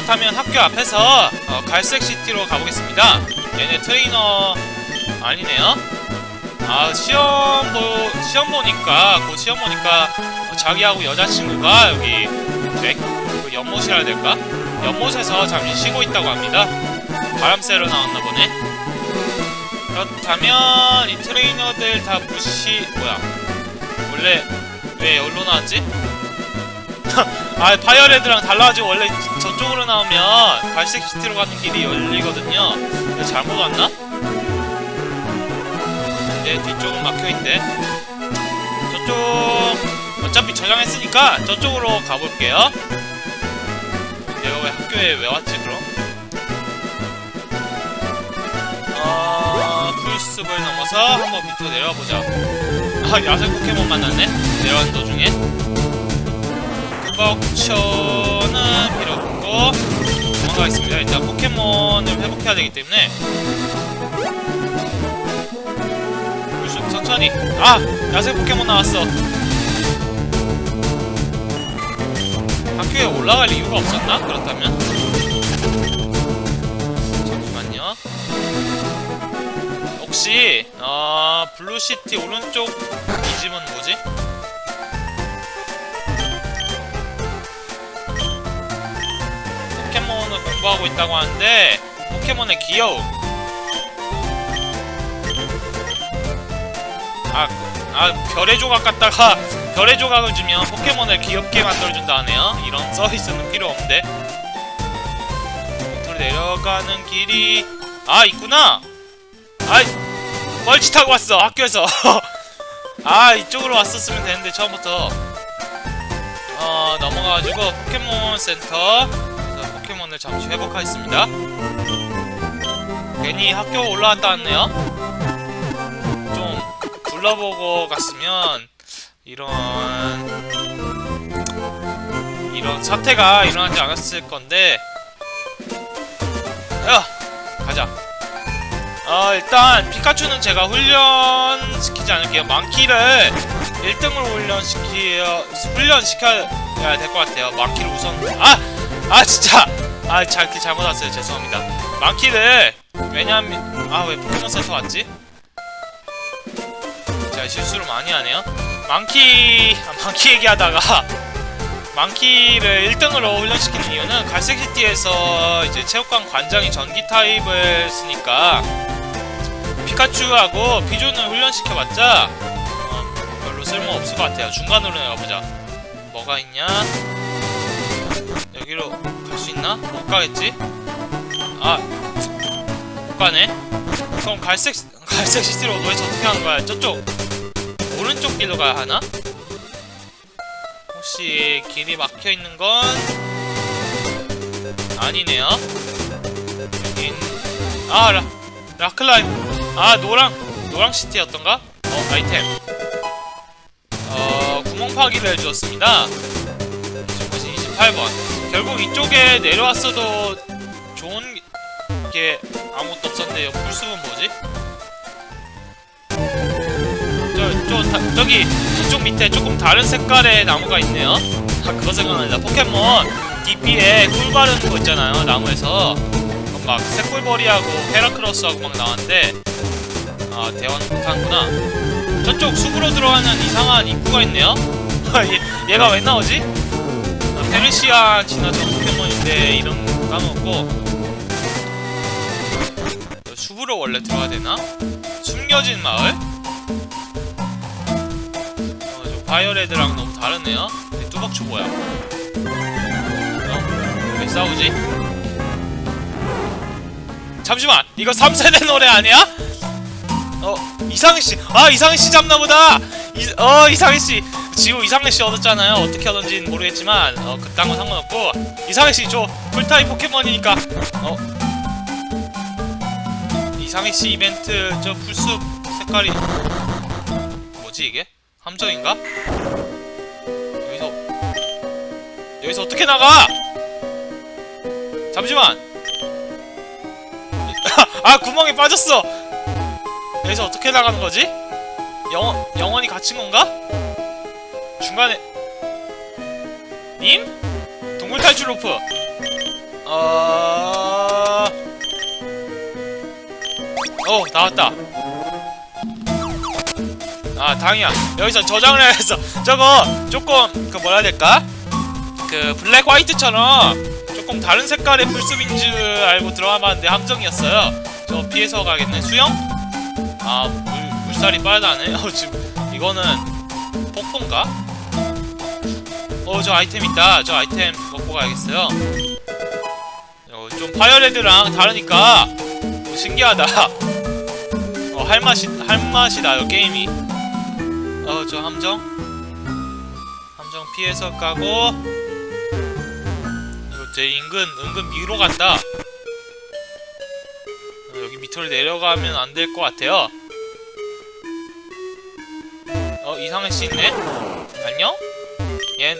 그렇다면 학교 앞에서 어, 갈색 시티로 가보겠습니다. 얘네 트레이너 아니네요. 아 시험 보 시험 보니까 그 시험 보니까 어, 자기하고 여자친구가 여기 네, 그 연못이라 해야 될까? 연못에서 잠시 쉬고 있다고 합니다. 바람 쐬러 나왔나 보네. 그렇다면 이 트레이너들 다 무시 뭐야? 원래 왜 여기로 나왔지? 아 파이어레드랑 달라가지고 원래 저쪽으로 나오면 갈색 시티로 가는 길이 열리거든요. 근데 잘못 왔나? 이제 뒤쪽은 막혀있대. 저쪽 어차피 저장했으니까 저쪽으로 가볼게요. 내가 왜 학교에 왜 왔지 그럼? 어... 풀숲을 넘어서 한번 밑으로 내려가보자. 아 야생 포켓몬 만났네? 내려가는 도중에. 벅쳐는 필요 없고 도망가겠습니다. 일단 포켓몬을 회복해야 되기 때문에 쭉 천천히 아! 야생 포켓몬 나왔어 학교에 올라갈 이유가 없었나? 그렇다면 잠시만요 혹시 어... 블루시티 오른쪽 이 집은 뭐지? 공부하고 있다고 하는데 포켓몬의 귀여움. 아, 아 별의 조각 갖다가 별의 조각을 주면 포켓몬을 귀엽게 만들어준다 하네요. 이런 서비스는 필요 없는데. 밑으로 내려가는 길이 아 있구나! 아이 뻘짓 하고 왔어 학교에서. 아 이쪽으로 왔었으면 되는데 처음부터. 어 넘어가가지고 포켓몬 센터 포켓몬을 잠시 회복하겠습니다. 괜히 학교 올라왔다 왔네요. 좀 둘러보고 갔으면 이런 이런 사태가 일어나지 않았을 건데. 야 가자. 어 일단 피카츄는 제가 훈련시키지 않을게요. 망키를 1등으로 훈련시키어 훈련시켜야 될 것 같아요. 망키를 우선 아! 아 진짜! 아 잘, 잘못 왔어요 죄송합니다 망키를 왜냐면 아왜 포켓몬센터 왔지? 제가 실수를 많이 하네요 망키 아, 망키 얘기하다가 망키를 1등으로 훈련시키는 이유는 갈색시티에서 이제 체육관 관장이 전기 타입을 쓰니까 피카츄하고 비존을 훈련시켜봤자 어, 별로 쓸모 없을 것 같아요. 중간으로 내가보자. 뭐가 있냐? 여기로 있나? 못 가겠지? 아, 못 가네. 그럼 갈색 갈색 시티로 도대체 어떻게 하는 거야? 저쪽 오른쪽 길로 가야 하나? 혹시 길이 막혀 있는 건 아니네요. 여긴 아 라, 라클라임 아 노랑 노랑 시티였던가? 어 아이템 어 구멍 파기를 해주었습니다. 이쪽까지 28번. 결국 이쪽에 내려왔어도 좋은 게 아무것도 없었는데 요 풀숲은 뭐지? 저, 저, 다, 저기 이쪽 밑에 조금 다른 색깔의 나무가 있네요. 아 그거 생각난다. 포켓몬 DP에 꿀 바르는 거 있잖아요. 나무에서 어, 막 새꿀벌이하고 헤라크로스하고 막 나왔는데 아 대화는 못하는구나. 저쪽 숲으로 들어가는 이상한 입구가 있네요. 얘, 얘가 왜 나오지? 아, 페르시아 지나던 포켓몬인데 이름 까먹었고 숲으로 원래 들어가야 되나? 숨겨진 마을? 어, 저 바이오레드랑 너무 다르네요. 근데 뚜벅추 뭐야? 어? 왜 싸우지? 잠시만! 이거 3세대 노래 아니야? 어, 이상희씨! 아, 이상희씨 잡나보다! 이, 어, 이상희씨! 지금 이상희씨 얻었잖아요. 어떻게 얻은지는 모르겠지만, 어, 그딴 건 상관없고. 이상희씨, 저 풀타입 포켓몬이니까, 어. 이상희씨 이벤트, 저 풀숲 색깔이. 뭐지, 이게? 함정인가? 여기서 여기서 어떻게 나가? 잠시만. 아 구멍에 빠졌어. 여기서 어떻게 나가는 거지? 영원 영원히 갇힌 건가? 중간에 님? 동물 탈출 로프. 어... 어 나왔다 아 당이야 여기서 저장을 해서 저거 조금 그 뭐라 해야 될까 그 블랙 화이트처럼 조금 다른 색깔의 불숲인 줄 알고 들어가봤는데 함정이었어요 저 피해서 가겠네 수영? 아 물, 물살이 빠르다네 어 지금 이거는 폭포인가? 어 저 아이템 있다. 저 아이템 먹고 가야겠어요. 어, 좀 파이어레드랑 다르니까 어, 신기하다. 어 할맛이 할맛이 나요 게임이. 어 저 함정? 함정 피해서 까고 이거 제 인근 은근 위로 간다. 어, 여기 밑으로 내려가면 안 될 것 같아요. 어 이상한 씨 있네? 안녕? 얜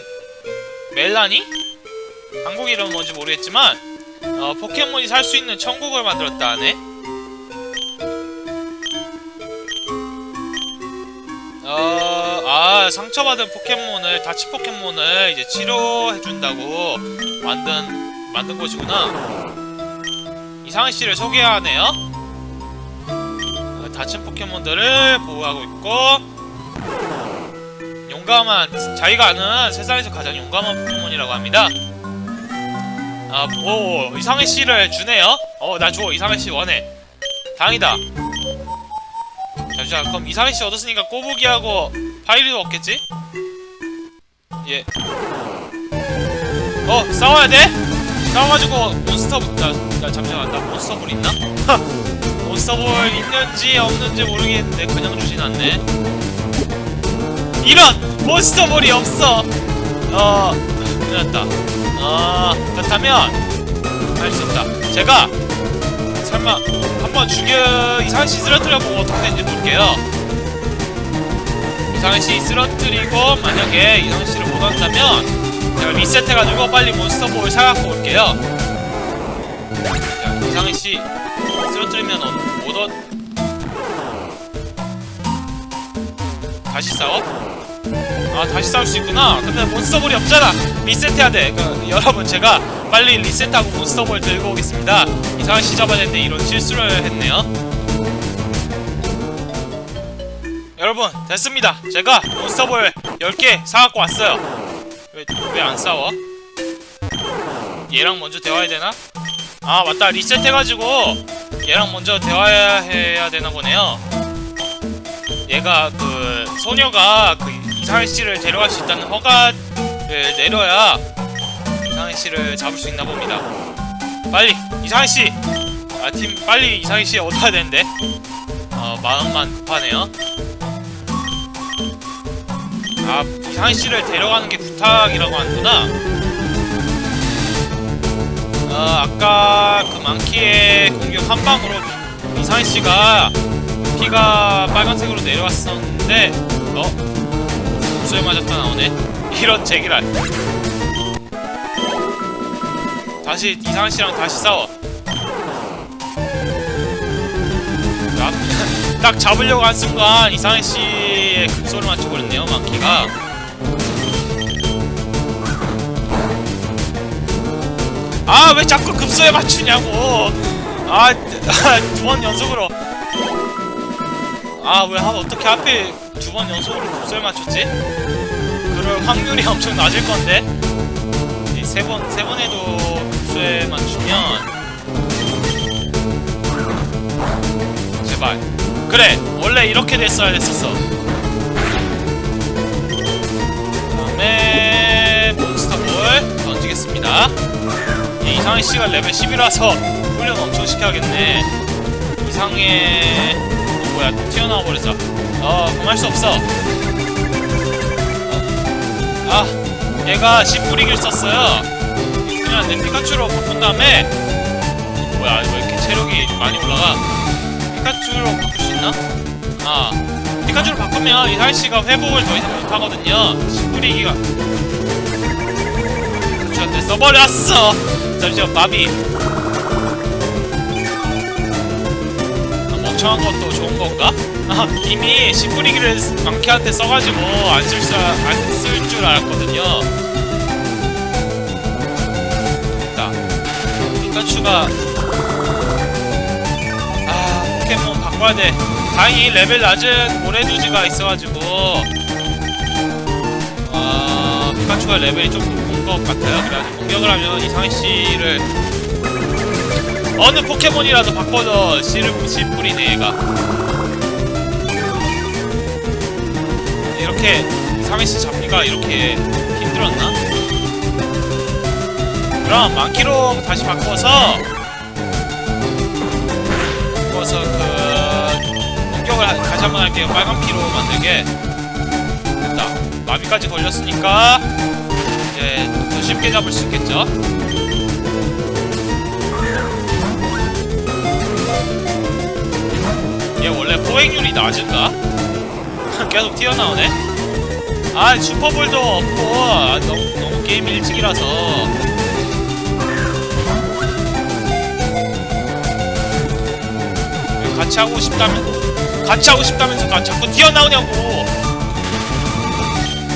멜라니 한국 이름 뭔지 모르겠지만 어, 포켓몬이 살 수 있는 천국을 만들었다 하네 어, 아, 상처받은 포켓몬을, 다치 포켓몬을 이제 치료해준다고 만든, 만든 곳이구나. 이상한 씨를 소개하네요. 어, 다친 포켓몬들을 보호하고 있고, 용감한, 자기가 아는 세상에서 가장 용감한 포켓몬이라고 합니다. 아, 오, 이상해 씨를 주네요. 어, 나 줘. 이상해 씨 원해. 다행이다. 잠시만 그럼 이상희 씨 얻었으니까 꼬부기하고 파이리도 얻겠지? 예. 어 싸워야 돼? 싸워가지고 몬스터 나, 나 잠시만 나 몬스터 볼 있나? 몬스터 볼 있는지 없는지 모르겠는데 그냥 주진 않네. 이런 몬스터 볼이 없어. 어 끝났다. 어 그렇다면 할수 있다. 제가 설마 한번 죽여 이상한 씨 쓰러뜨려 보고 어떻게 되는지 볼게요. 이상한 씨 쓰러뜨리고 만약에 이상한 씨를 못 한다면 제가 리셋해가지고 빨리 몬스터볼 사갖고 올게요. 자, 이상한 씨 쓰러뜨리면 어, 못 얻. 다시 싸워? 아 다시 싸울 수 있구나. 근데 몬스터볼이 없잖아. 리셋해야 돼. 그, 여러분 제가 빨리 리셋하고 몬스터볼 들고 오겠습니다. 이상한 되는데 이런 실수를 했네요. 여러분 됐습니다. 제가 몬스터볼 10개 사갖고 왔어요. 왜 왜 안 싸워? 얘랑 먼저 대화해야 되나? 아 맞다 리셋해가지고 얘랑 먼저 대화해야 되나 보네요. 얘가 그 소녀가 그 이상한 씨를 데려갈 수 있다는 허가를 내려야 이상한 씨를 잡을 수 있나 봅니다. 빨리 이상한 씨, 아 팀 빨리 이상한 씨 얻어야 되는데. 어 마음만 급하네요. 아 이상한 씨를 데려가는 게 부탁이라고 하는구나. 어 아까 그 망키의 공격 한 방으로 이상한 씨가 피가 빨간색으로 내려왔었는데 어? 목소리 맞았다 나오네. 이런 제기랄 다시 이상한 씨랑 다시 싸워. 딱, 딱 잡으려고 한 순간 이상한 씨의 급소를 맞춰버렸네요 망키가. 아 왜 자꾸 급소에 맞추냐고. 아두 번 연속으로. 아왜한 어떻게 하필 두 번 연속으로 급소에 맞췄지? 그럴 확률이 엄청 낮을 건데. 세 번 세 번 해도 급소에 맞추면. 제발. 그래 원래 이렇게 됐어야 됐었어. 그다음에 몬스터볼 던지겠습니다. 이 이상의 씨가 레벨 10이라서 훈련 엄청 시켜야겠네. 이상의 어, 뭐야 또 튀어나와 버렸어 어 그만 수 없어. 어. 아 얘가 10뿌리기를 썼어요. 그냥 내 피카츄로 바꾼 다음에. 뭐야 왜 이렇게 체력이 많이 올라가? 피카츄로 바꿀 수 있나? 아 피카츄로 바꾸면 이상씨가 회복을 더 이상 못하거든요. 10뿌리기가. 피카츄한테 써버렸어. 잠시만 마비. 아, 멍청한 것도 좋은 건가? 아, 이미 시뿌리기를 망키한테 써가지고 안 쓸 줄 안쓸줄 알았거든요. 됐다. 피카츄가. 아 포켓몬 바꿔야 돼. 다행히 레벨 낮은 모래두지가 있어가지고. 아 피카츄가 레벨이 좀 높은 것 같아요. 그래가지고 공격을 하면 이상희 씨를. 어느 포켓몬이라도 바꿔서 씨를 씨 뿌리네 얘가 이렇게 이상희 씨 잡기가 이렇게 힘들었나? 그럼 만키로 다시 바꿔서 바꿔서 그 공격을 하- 다시 한번 할게요. 빨간 피로 만들게. 됐다. 마비까지 걸렸으니까 이제 더 쉽게 잡을 수 있겠죠? 얘 원래 포획률이 낮은가? 계속 튀어나오네 아 슈퍼볼도 없고. 아, 너무, 너무 게임 일찍이라서. 왜 같이 하고 싶다면 같이 하고 싶다면서 가 자꾸 튀어나오냐고.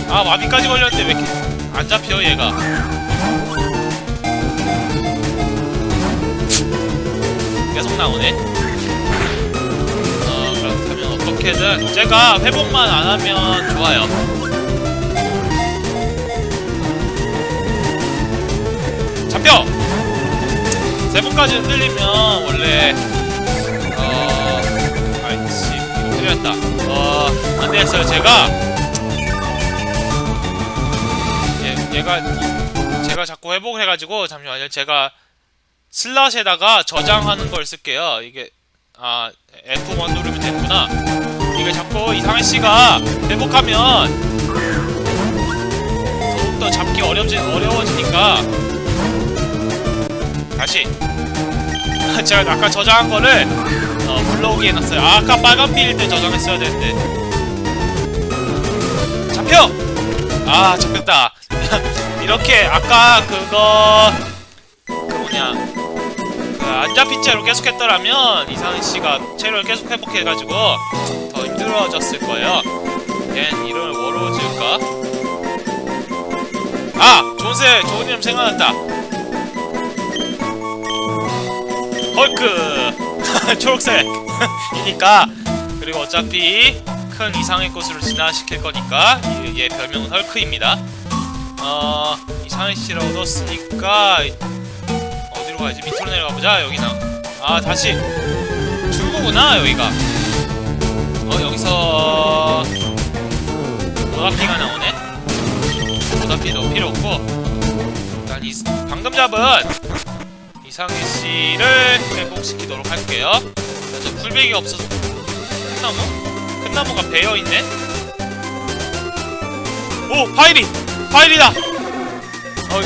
아 마비까지 걸렸는데 왜 이렇게 안 잡혀 얘가. 계속 나오네. 어 그렇다면 어떻게든 제가 회복만 안 하면 좋아요 잡혀! 세 번까지 흔들리면 원래 어... 아이씨 틀렸다. 어... 안 되겠어요. 제가 얘, 얘가 제가 자꾸 회복을 해가지고 잠시만요. 제가 슬롯에다가 저장하는 걸 쓸게요. 이게 아 F1 누르면 되는구나. 이게 자꾸 이상한 씨가 회복하면 더욱더 잡기 어려워지, 어려워지니까 다시 제가 아까 저장한 거를 어, 불러오게 해놨어요 아, 아까 빨간 때 저장했어야 되는데 잡혀! 아 잡혔다 이렇게 아까 그거 그 뭐냐 그 안 잡힌 채로 계속 했더라면 이상은 씨가 체력을 계속 회복해가지고 더 힘들어졌을 거예요 걘 이름을 뭐로 지을까? 아! 존세! 좋은 이름 생각났다 헐크! 초록색! 이니까 그리고 어차피 큰 이상의 꽃으로 진화시킬 거니까 이- 얘 별명은 헐크입니다 어... 이상의 씨를 얻었으니까 어디로 가야지? 밑으로 내려가 보자. 여기나. 아 다시 출구구나 여기가. 어 여기서 모다피가 나오네. 모다피도 필요 없고 일단 이 방금 잡은 이상희 씨를 회복시키도록 할게요. 일단 저 풀백이 없어서 큰 나무? 큰 나무가 베어 있네. 오 파이리 파이리다. 어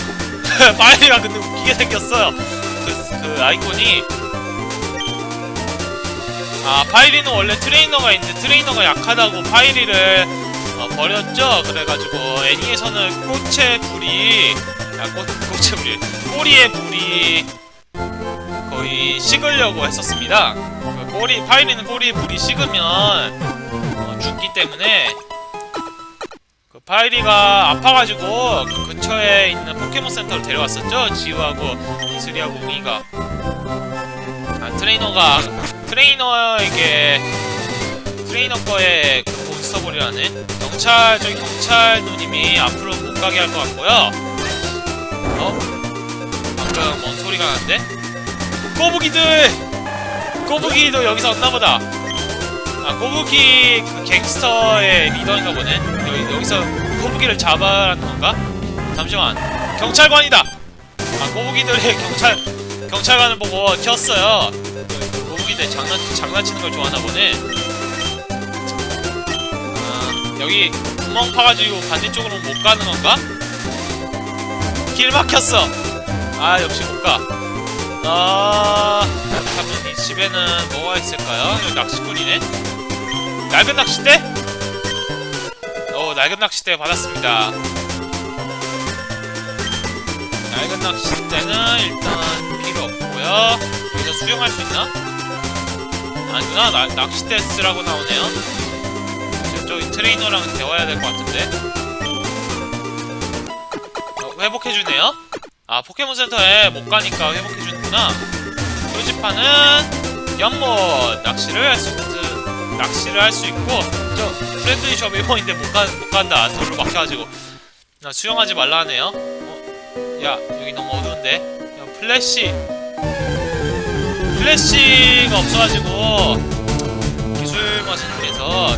파이리가 근데 웃기게 생겼어요. 그, 그 아이콘이 아 파이리는 원래 트레이너가 있는데 트레이너가 약하다고 파이리를 어, 버렸죠. 그래가지고 애니에서는 꽃의 불이 아 꽃, 꽃의 불이 꼬리의 불이 거의 식으려고 했었습니다. 그 꼬리 파이리는 꼬리의 불이 식으면 어, 죽기 때문에 그 파이리가 아파가지고 그 근처에 있는 포켓몬 센터를 데려왔었죠. 지우하고 이슬이하고 웅이가. 아 트레이너가 트레이너에게 트레이너 거에 그 몬스터볼이라는 경찰 저기 경찰 누님이 앞으로 못 가게 할 것 같고요. 어? 방금 뭔 소리가 나는데? 꼬부기들! 꼬부기도 여기서 왔나보다. 아 꼬부기 그 갱스터의 리더인가 보네. 여기 여기서 꼬부기를 잡아라는 건가? 잠시만. 경찰관이다. 아 꼬부기들이 경찰 경찰관을 보고 튀었어요. 그 꼬부기들 장난 장난치는 걸 좋아하나 보네. 아 여기 구멍 파가지고 반대쪽으로 못 가는 건가? 길 막혔어. 아 역시 못 가. 아 그렇다면 이 집에는 뭐가 있을까요? 여기 낚시꾼이네. 낡은 낚싯대? 오 낡은 낚싯대 받았습니다. 낡은 낚싯대는 일단 필요 없고요. 여기서 수영할 수 있나? 아니구나 나, 낚싯대 쓰라고 나오네요. 저기 트레이너랑 대화해야 될 것 같은데. 어, 회복해주네요. 아 포켓몬 센터에 못 가니까 회복해주는 있구나. 표지판은 연못 낚시를 할 수, 낚시를 할 수 있고, 저 프렌드리 숍 1번인데 못, 가, 못 간다. 돌로 막혀가지고. 나 수영하지 말라 하네요. 어? 야, 여기 너무 어두운데. 야, 플래시. 플래시가 없어가지고, 기술 머신에서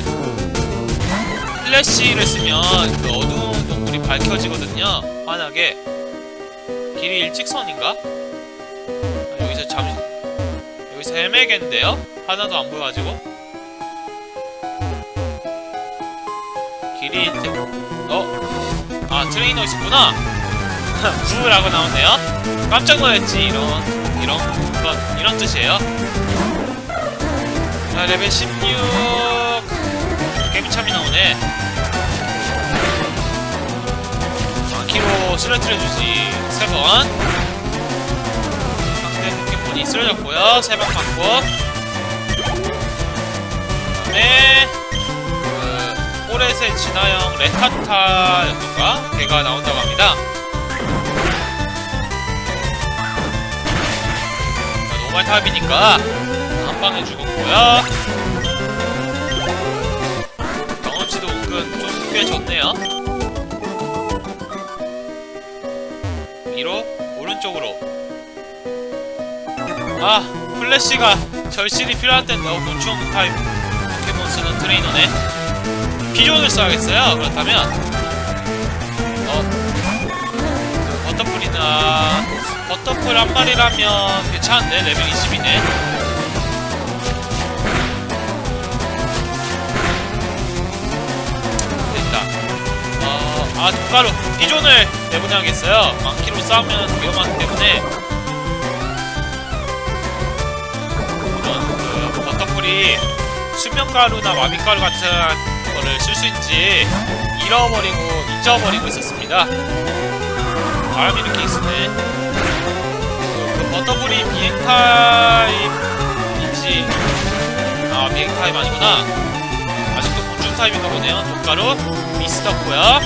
플래시를 쓰면 그 어두운 동굴이 밝혀지거든요. 환하게. 길이 일직선인가? 아, 여기서 잠 여기서 헤매겠는데요? 하나도 안 보여가지고 길이 대... 어? 아 트레이너 있었구나? 구라고 나오네요? 깜짝 놀랐지 이런 이런 건 이런 뜻이에요 자 레벨 16 깨비참이 나오네 키로 쓰러뜨려주지 세번 상대 포켓몬이 쓰러졌고요. 세 방 맞고. 그 다음에 그 오레세 진화형 레타타였던가? 걔가 나온다고 합니다. 자, 노말 탑이니까 한 방에 죽었고요. 경험치도 은근 좀꽤 좋네요. 위로 오른쪽으로 아 플래시가 절실히 필요한 땐 어, 곤충 타입 포켓몬 쓰는 트레이너네. 피존을 써야겠어요. 그렇다면 어그 버터풀이나 버터풀 한 마리라면 괜찮은데? 레벨 20이네. 됐다. 어, 아, 독가루 피존을 내보내야겠어요. 많기로 싸우면 위험하기 때문에 그 버터풀이 수면가루나 마비가루 같은 거를 쓸 수 있는지 잃어버리고 잊어버리고 있었습니다. 바람이 이렇게 있으네. 그, 그 버터풀이 비행 타입인지 아 비행 타입 아니구나. 아직도 곤충 타입인가 보네요. 독가루 미스터고요.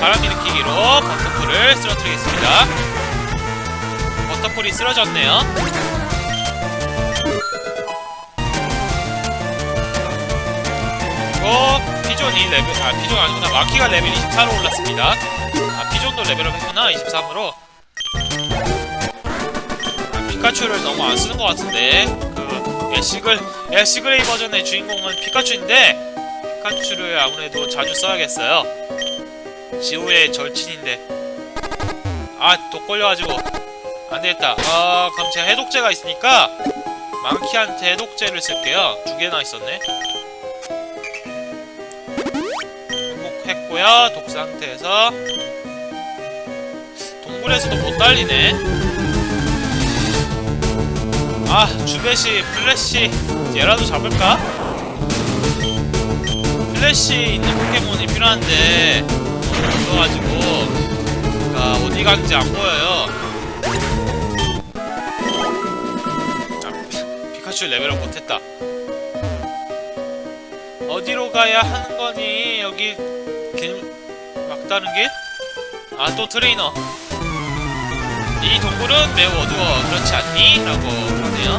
바람 일으키기로 버터풀을 쓰러뜨리겠습니다. 버터풀이 쓰러졌네요. 그리고 피존이 레벨 아 피존 아니구나 마키가 레벨 24로 올랐습니다. 아 피존도 레벨업 했구나 23으로. 아, 피카츄를 너무 안 쓰는 것 같은데 그 애쉬글 애쉬그레이 버전의 주인공은 피카츄인데 피카츄를 아무래도 자주 써야겠어요. 지호의 절친인데 아또 걸려가지고 안되겠다 아 그럼 제가 해독제가 있으니까 망키한테 해독제를 쓸게요 두 개나 있었네 행복했고요 독 상태에서 동굴에서도 못 달리네 아 주베시 플래시 얘라도 잡을까? 플래시 있는 포켓몬이 필요한데 너무 없어가지고 아, 어디 간지 안 보여요. 아, 피카츄 레벨업 못했다. 어디로 가야 하는 거니? 여기 길 막다른 길? 아 또 트레이너. 이 동굴은 매우 어두워. 그렇지 않니? 라고 하네요.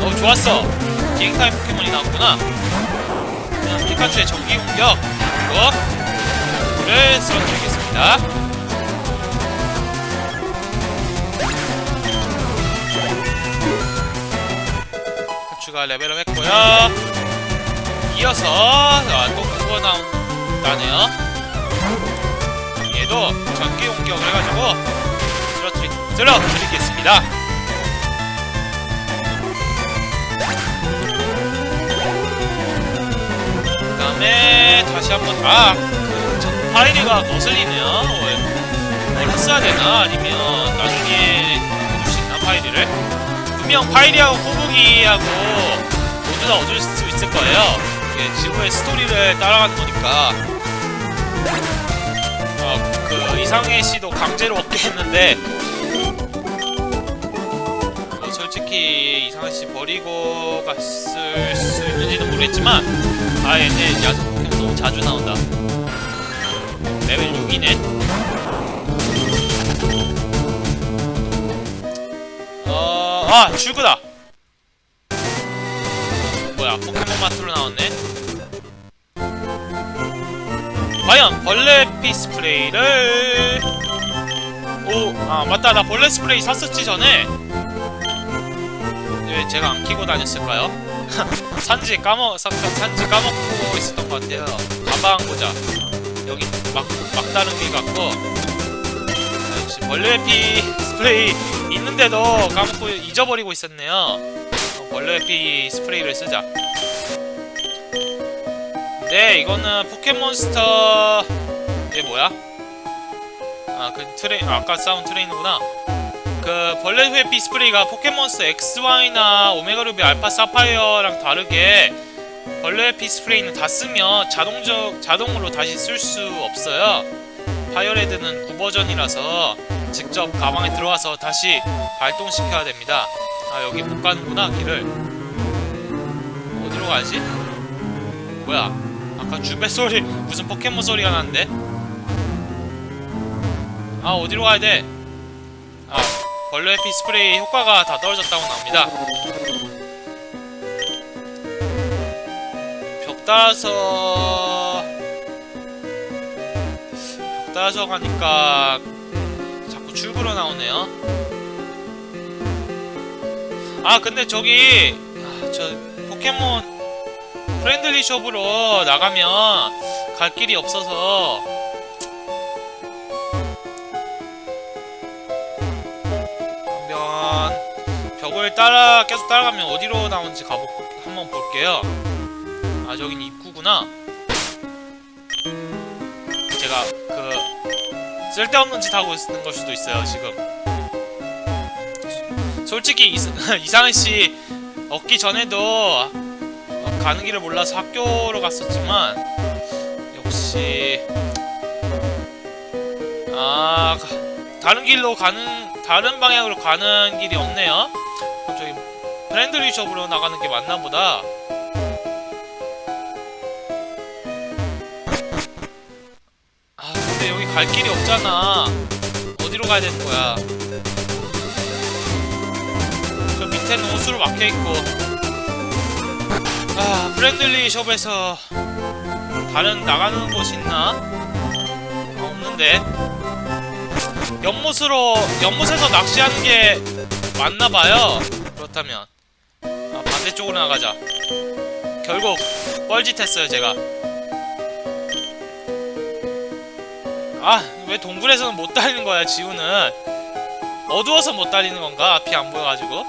어 좋았어. 비행 타입 포켓몬이 나왔구나. 그냥 피카츄의 전기 공격. 이거 를 쓰러뜨리겠습니다. 피카츄가 레벨업 했고요. 이어서 아, 또 그거 나온다네요. 얘도 전기 공격을 해가지고 쓰러뜨리, 쓰러뜨리겠습니다. 그 다음에 다시 한번 아! 그 전- 파이리가 거슬리네요. 뭘, 뭘 했어야 되나? 아니면 나중에 얻을 수 있나? 파이리를? 분명 파이리하고 코브기하고 모두 다 얻을 수 있을 거예요. 이게 지구의 스토리를 따라가는 거니까. 어, 그 이상해 씨도 강제로 얻게 했는데 뭐 솔직히 이상해 씨 버리고 갔을 수 있는지는 모르겠지만 아 얘네 야수 포켓몬 너무 자주 나온다. 레벨 6이네. 아 출구다 과연 벌레 피 스프레이를. 오아 맞다. 나 벌레 스프레이 샀었지 전에. 왜 제가 안 키고 다녔을까요? 산지 까먹 사- 산지 까먹고 있었던 것 같아요. 가방 보자 여기 막 막다른 길 같고. 아, 역시 벌레 피 스프레이 있는데도 까먹고 잊어버리고 있었네요. 어, 벌레 피 스프레이를 쓰자 네 이거는 포켓몬스터 이게 뭐야? 아 그 트레 아, 아까 싸운 트레이너구나. 그 벌레 회피 스프레이가 포켓몬스터 XY나 오메가 루비 알파 사파이어랑 다르게 벌레 회피 스프레이는 다 쓰면 자동적 자동으로 다시 쓸 수 없어요. 파이어레드는 구버전이라서 직접 가방에 들어와서 다시 발동시켜야 됩니다. 아 여기 못 가는구나 길을. 어디로 가지? 뭐야 아까 주배 소리 무슨 포켓몬 소리가 나는데? 아 어디로 가야 돼? 아 벌레 해피 스프레이 효과가 다 떨어졌다고 나옵니다 벽 따서 벽 따서 가니까 자꾸 출구로 나오네요 아 근데 저기 아, 저 포켓몬 프렌들리 숍으로 나가면 갈 길이 없어서 그러면 벽을 따라 계속 따라가면 어디로 나오는지 가보 한번 볼게요. 아 저긴 입구구나. 제가 그 쓸데없는 짓 하고 있는 걸 수도 있어요 지금. 솔직히 이사, 이상은 씨 얻기 전에도 어, 가는 길을 몰라서 학교로 갔었지만 역시 아 가- 다른 길로 가는 다른 방향으로 가는 길이 없네요. 저기 프렌들리 숍으로 나가는 게 맞나 보다. 아 근데 여기 갈 길이 없잖아. 어디로 가야 되는 거야? 저 밑에는 옷으로 막혀 있고. 아 프렌들리 숍에서 다른 나가는 곳이 있나? 아, 없는데. 연못으로 연못에서 낚시하는 게 맞나 봐요. 그렇다면 아, 반대쪽으로 나가자. 결국 뻘짓했어요 제가. 아 왜 동굴에서는 못 달리는 거야 지우는? 어두워서 못 달리는 건가? 앞이 안 보여가지고.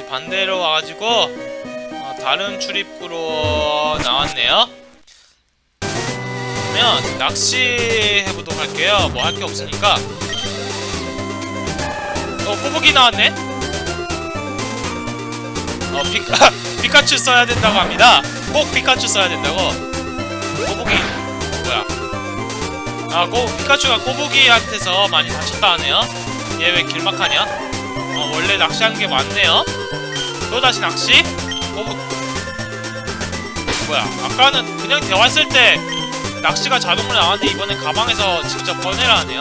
다시 반대로 와가지고 어, 다른 출입구로 나왔네요. 그러면 낚시 해보도록 할게요. 뭐 할 게 없으니까. 어, 꼬부기 나왔네? 어, 피, 피카츄 써야 된다고 합니다. 꼭 피카츄 써야 된다고. 꼬부기. 뭐야. 아, 꼬, 피카츄가 꼬부기한테서 많이 다쳤다 하네요. 얘 왜 길막하냐? 어, 원래 낚시하는 게 맞네요. 또다시 낚시? 꼬부, 뭐야. 아까는 그냥 대화했을 때 낚시가 자동으로 나왔는데 이번엔 가방에서 직접 꺼내라 하네요.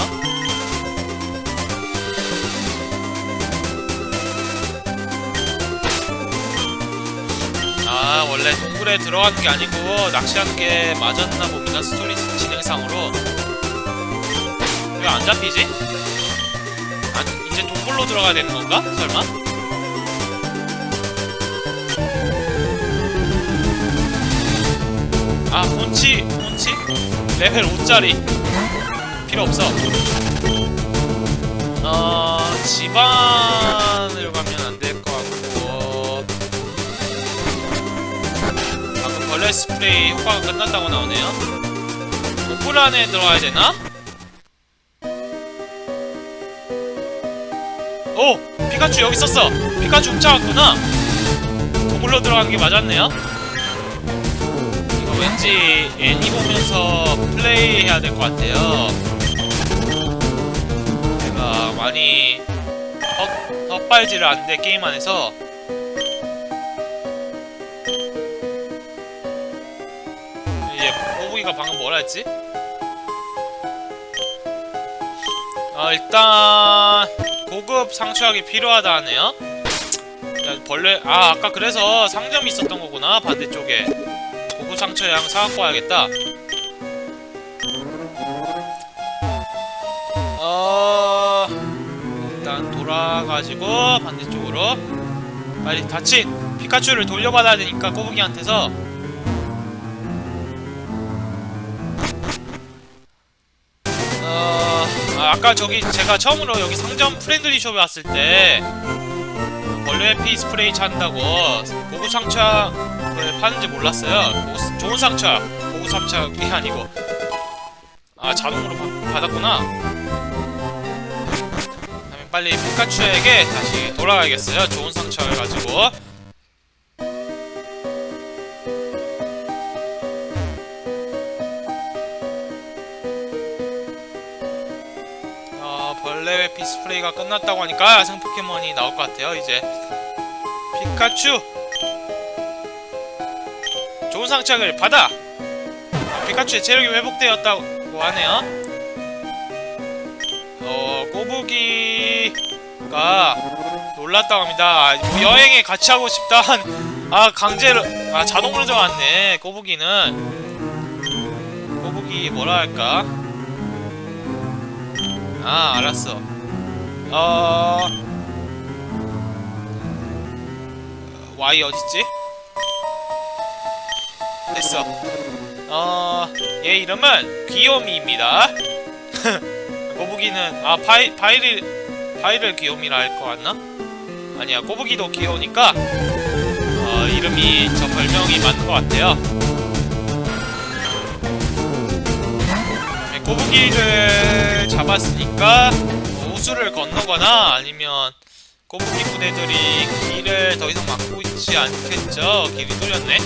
아 원래 동굴에 들어가는 게 아니고 낚시하는 게 맞았나 봅니다. 스토리 진행상으로 왜 안 잡히지? 아 이제 동굴로 들어가야 되는 건가? 설마? 아 폰치 폰치 레벨 5짜리 필요 없어 어 집안으로 가면 안 될 것 같고 방금 벌레 스프레이 효과가 끝났다고 나오네요 동굴 안에 들어가야 되나? 오! 피카츄 여기 있었어! 피카츄 훔쳐갔구나! 동굴로 들어가는 게 맞았네요 이거 왠지 애니 보면서 플레이 해야 될 것 같아요. 제가 많이 헛, 헛발질을 안돼 게임 안에서 이제 꼬부기가 방금 뭐라 했지? 어, 일단 고급 상처약이 필요하다 하네요. 야, 벌레 아 아까 그래서 상점이 있었던 거구나 반대쪽에 고급 상처약 사갖고 와야겠다. 어 일단 돌아가지고 반대쪽으로 빨리 다친 피카츄를 돌려받아야 되니까 꼬부기한테서 아, 아까 저기 제가 처음으로 여기 상점 프렌들리 숍에 왔을 때 벌레 피 스프레이 찬다고 고급 상처를 파는지 몰랐어요. 고급- 좋은 상처, 고급 상처이 아니고 아 자동으로 바- 받았구나. 빨리 피카츄에게 다시 돌아가야겠어요. 좋은 상처를 가지고. 스프레이가 끝났다고 하니까 야생 포켓몬이 나올 것 같아요. 이제 피카츄 좋은 상처를 받아. 어, 피카츄의 체력이 회복되었다고 하네요. 어 꼬부기가 놀랐다고 합니다. 뭐 여행에 같이 하고 싶다 한 아 강제로 아 자동으로 정왔네 꼬부기는 꼬부기 뭐라 할까? 아 알았어 어 Y 어딨지? 됐어 어 얘 이름은 귀요미입니다 꼬부기는 아 파이 파이를 파이를 귀요미라 할 거 같나? 아니야 꼬부기도 귀여우니까 어 이름이 저 별명이 맞는 것 같아요 네, 꼬부기를 잡았으니까 우수를 건너거나 아니면 꼬부기 부대들이 길을 더 이상 막고 있지 않겠죠? 길이 뚫렸네.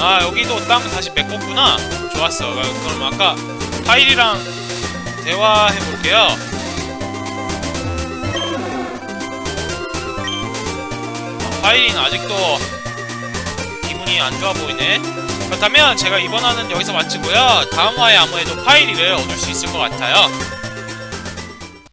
아 여기도 땅 다시 메꿨구나. 좋았어. 그럼 아까 파일이랑 대화해 볼게요. 파일은 아직도 기분이 안 좋아 보이네. 그렇다면 제가 이번 화는 여기서 마치고요. 다음 화에 아무래도 파일이를 얻을 수 있을 것 같아요.